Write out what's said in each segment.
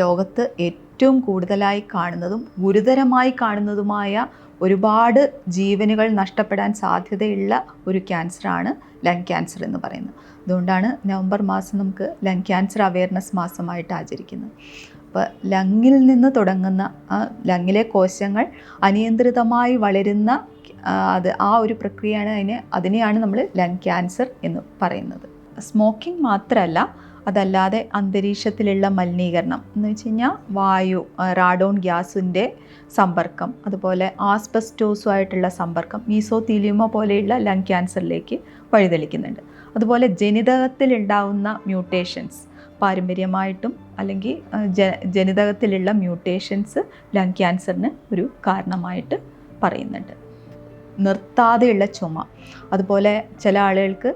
ലോകത്ത് ഏറ്റവും കൂടുതലായി കാണുന്നതും ഗുരുതരമായി കാണുന്നതുമായ ഒരുപാട് ജീവനുകൾ നഷ്ടപ്പെടാൻ സാധ്യതയുള്ള ഒരു ക്യാൻസറാണ് ലങ് ക്യാൻസർ എന്ന് പറയുന്നത്. അതുകൊണ്ടാണ് നവംബർ മാസം നമുക്ക് ലങ് ക്യാൻസർ അവയർനെസ് മാസമായിട്ട് ആചരിക്കുന്നത്. അപ്പോൾ ലങ്ങിൽ നിന്ന് തുടങ്ങുന്ന ലങ്ങിലെ കോശങ്ങൾ അനിയന്ത്രിതമായി വളരുന്ന അത് ആ ഒരു പ്രക്രിയയാണ് അതിനെ അതിനെയാണ് നമ്മൾ ലങ് ക്യാൻസർ എന്ന് പറയുന്നത്. സ്മോക്കിംഗ് മാത്രമല്ല അതല്ലാതെ അന്തരീക്ഷത്തിലുള്ള മലിനീകരണം എന്ന് വെച്ച് കഴിഞ്ഞാൽ വായു റാഡോൺ ഗ്യാസിന്റെ സമ്പർക്കം അതുപോലെ ആസ്പെസ്റ്റോസുമായിട്ടുള്ള സമ്പർക്കം മീസോതീലിയമോ പോലെയുള്ള ലങ് ക്യാൻസറിലേക്ക് വഴിതെളിക്കുന്നുണ്ട്. അതുപോലെ ജനിതകത്തിലുണ്ടാവുന്ന മ്യൂട്ടേഷൻസ് പാരമ്പര്യമായിട്ടും അല്ലെങ്കിൽ ജ ജനിതകത്തിലുള്ള മ്യൂട്ടേഷൻസ് ലങ് ക്യാൻസറിന് ഒരു കാരണമായിട്ട് പറയുന്നുണ്ട്. നിർത്താതെയുള്ള ചുമ അതുപോലെ ചില ആളുകൾക്ക്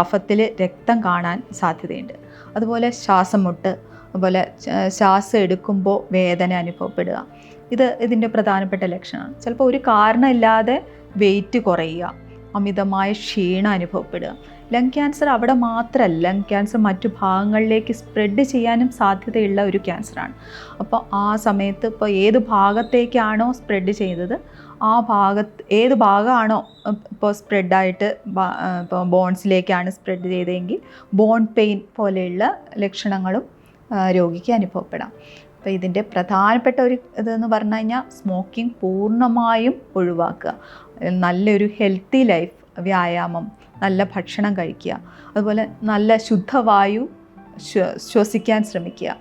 കഫത്തിൽ രക്തം കാണാൻ സാധ്യതയുണ്ട്. അതുപോലെ ശ്വാസം മുട്ട് അതുപോലെ ശ്വാസം എടുക്കുമ്പോൾ വേദന അനുഭവപ്പെടുക. ഇത് ഇതിന്റെ പ്രധാനപ്പെട്ട ലക്ഷണമാണ്. ചിലപ്പോൾ ഒരു കാരണമില്ലാതെ വെയിറ്റ് കുറയുക. അമിതമായ ക്ഷീണം അനുഭവപ്പെടുക. ലങ് ക്യാൻസർ അവിടെ മാത്രമല്ല ലങ് ക്യാൻസർ മറ്റു ഭാഗങ്ങളിലേക്ക് സ്പ്രെഡ് ചെയ്യാനും സാധ്യതയുള്ള ഒരു ക്യാൻസറാണ് അപ്പോൾ ആ സമയത്ത് ഇപ്പോൾ ഏത് ഭാഗത്തേക്കാണോ സ്പ്രെഡ് ചെയ്തത് ആ ഭാഗത്ത് ഏത് ഭാഗമാണോ ഇപ്പോൾ സ്പ്രെഡായിട്ട് ഇപ്പോൾ ബോൺസിലേക്കാണ് സ്പ്രെഡ് ചെയ്തതെങ്കിൽ ബോൺ പെയിൻ പോലെയുള്ള ലക്ഷണങ്ങളും രോഗിക്ക് അനുഭവപ്പെടാം. അപ്പോൾ ഇതിന്റെ പ്രധാനപ്പെട്ട ഒരു ഇതെന്ന് പറഞ്ഞു കഴിഞ്ഞാൽ സ്മോക്കിംഗ് പൂർണമായും ഒഴിവാക്കുക. നല്ലൊരു ഹെൽത്തി ലൈഫ് വ്യായാമം നല്ല ഭക്ഷണം കഴിക്കുക. അതുപോലെ നല്ല ശുദ്ധവായു ശ്വസിക്കാൻ ശ്രമിക്കുക.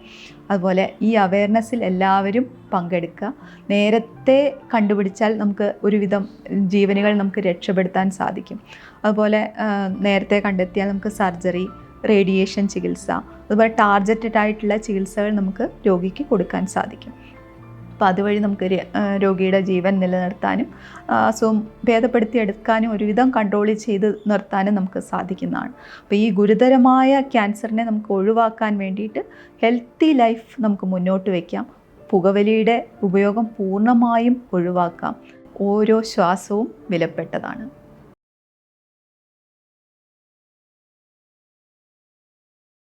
അതുപോലെ ഈ അവയർനെസ്സിൽ എല്ലാവരും പങ്കെടുക്കുക. നേരത്തെ കണ്ടുപിടിച്ചാൽ നമുക്ക് ഒരുവിധം ജീവനുകൾ നമുക്ക് രക്ഷപ്പെടുത്താൻ സാധിക്കും. അതുപോലെ നേരത്തെ കണ്ടെത്തിയാൽ നമുക്ക് സർജറി റേഡിയേഷൻ ചികിത്സ അതുപോലെ ടാർജറ്റഡ് ആയിട്ടുള്ള ചികിത്സകൾ നമുക്ക് രോഗിക്ക് കൊടുക്കാൻ സാധിക്കും. അപ്പോൾ അതുവഴി നമുക്ക് രോഗിയുടെ ജീവൻ നിലനിർത്താനും അസുഖം ഭേദപ്പെടുത്തിയെടുക്കാനും ഒരുവിധം കൺട്രോൾ ചെയ്ത് നിർത്താനും നമുക്ക് സാധിക്കുന്നതാണ്. അപ്പോൾ ഈ ഗുരുതരമായ ക്യാൻസറിനെ നമുക്ക് ഒഴിവാക്കാൻ വേണ്ടിയിട്ട് ഹെൽത്തി ലൈഫ് നമുക്ക് മുന്നോട്ട് വയ്ക്കാം പുകവലിയുടെ ഉപയോഗം പൂർണമായും ഒഴിവാക്കാം. ഓരോ ശ്വാസവും വിലപ്പെട്ടതാണ്.